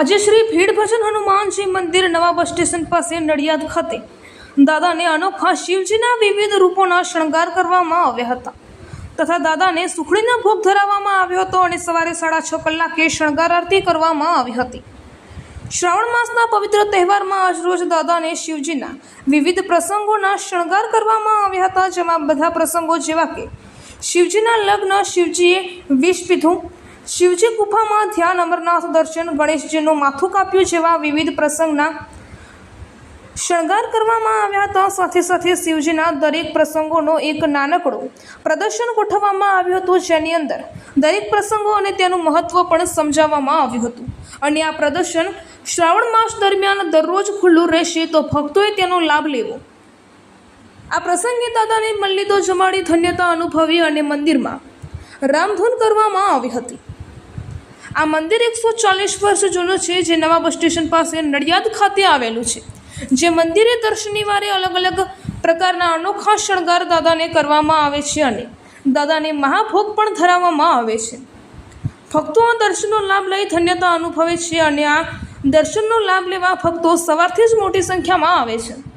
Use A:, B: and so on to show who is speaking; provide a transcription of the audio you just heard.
A: આજે શ્રી ભીડ હનુમાનજી મંદિર નવા બસ સ્ટેશન પાસે નડિયાદ ખાતે. દાદાને અનોખા શિવજીના વિવિધ રૂપોના શણગાર કરવામાં આવ્યા હતા. તથા દાદાને સુખડીનો ભોગ ધરાવવામાં આવ્યો હતો અને સવારે સાડા છ કલાકે શણગાર આરતી કરવામાં આવી હતી. શ્રાવણ માસના પવિત્ર તહેવારમાં આજરોજ દાદાને શિવજીના વિવિધ પ્રસંગોના શણગાર કરવામાં આવ્યા હતા, જેમાં બધા પ્રસંગો જેવા કે શિવજીના લગ્ન, શિવજીએ વિષ પીધું શિવજી ગુફામાં ધ્યાન અમરનાથ દર્શન ગણેશજીનું માથું કાપ્યું જેવા વિવિધ પ્રસંગના શણગાર કરવામાં આવ્યા હતા. સાથે સાથે શિવજીના દરેક પ્રસંગોનો એક નાનકડો પ્રદર્શન ગોઠવવામાં આવ્યું હતું જેની અંદર દરેક પ્રસંગો અને તેનું મહત્ત્વ પણ સમજાવવામાં આવ્યું હતું. અને આ પ્રદર્શન શ્રાવણ માસ દરમિયાન દરરોજ ખુલ્લું રહેશે તો ભક્તોએ તેનો લાભ લેવો. આ પ્રસંગે દાદાને મલ્લિદો જમાડી ધન્યતા અનુભવી અને મંદિરમાં રામધૂન કરવામાં આવી હતી. આ મંદિર એકસો ચાલીસ વર્ષ જૂનું છે, જે નવા બસ સ્ટેશન પાસે નડિયાદ ખાતે આવેલું છે. જે મંદિરે દર શનિવારે અલગ અલગ પ્રકારના અનોખા શણગાર દાદાને કરવામાં આવે છે અને દાદાને મહાભોગ પણ ધરાવવામાં આવે છે. ભક્તો આ દર્શનનો લાભ લઈ ધન્યતા અનુભવે છે અને આ દર્શનનો લાભ લેવા ભક્તો સવારથી જ મોટી સંખ્યામાં આવે છે.